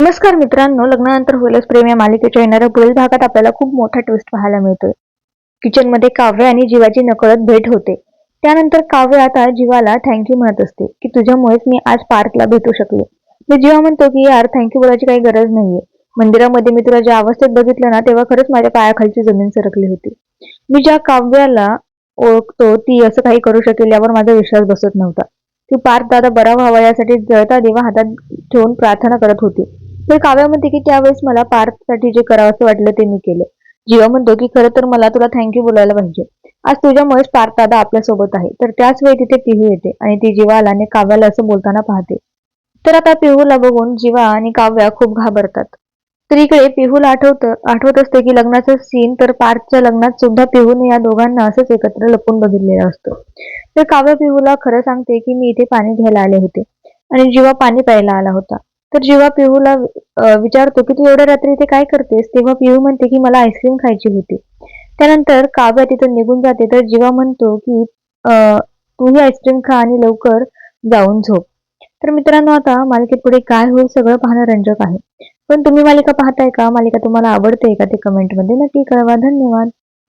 नमस्कार मित्रांनो लग्नानंतर होईलच प्रेम या मालिकेच्या येणाऱ्या पुढील भागात आपल्याला खूप मोठा ट्विस्ट पाहायला मिळतोय. किचनमध्ये काव्य आणि जीवाची नकळत भेट होते. त्यानंतर काव्य आता जीवाला थँक्यू म्हणत असते की तुझ्यामुळेच मी आज पार्कला भेटू शकले. मी जीवा म्हणतो की यार थँक्यू बोलायची काही गरज नाहीये. मंदिरामध्ये मी तुला ज्या अवस्थेत बघितलं ना तेव्हा खरंच माझ्या पायाखालची जमीन सरकली होती. मी ज्या काव्याला ओळखतो ती असं काही करू शकेल यावर माझा विश्वास बसत नव्हता. ती पार्थ दादा बरा व्हावा यासाठी जळता दिवा हातात ठेवून प्रार्थना करत होती. तर काव्या म्हणते की त्यावेळेस मला पार्थसाठी जे करावं असं वाटलं ते मी केलं. जीवा म्हणतो की खरं तर मला तुला थँक्यू बोलायला पाहिजे. आज तुझ्यामुळेच पार्थ दादा आपल्यासोबत आहे. तर त्याच वेळी तिथे पिहू येते आणि ती जीवाला आणि काव्याला असं बोलताना पाहते. तर आता पिहूला बघून जीवा आणि काव्या खूप घाबरतात. तर इकडे पिहूला आठवत आठवत असते की लग्नाचं सीन तर पार्थच्या लग्नात सुद्धा पिहूने या दोघांना असंच एकत्र लपून बघितलेलं असतं. तर काव्य पिहूला खरं सांगते की मी इथे पाणी घ्यायला आले होते. आणि जीवा पाणी प्यायला आला होता. तर जेव्हा पिहूला विचारतो की तू एवढ्या रात्री इथे काय करतेस? तेव्हा पिहू म्हणते की मला आईस्क्रीम खायची होती. त्यानंतर काव्या तिथून निघून जाते. तर जीवा म्हणतो की तूही आईस्क्रीम खा आणि लवकर जाऊन झोप. तर मित्रांनो आता मालिकेत पुढे काय होईल सगळं पाहणं रंजक आहे. पण तुम्ही मालिका पाहताय का? मालिका तुम्हाला आवडते का ते कमेंटमध्ये नक्की कळवा. धन्यवाद.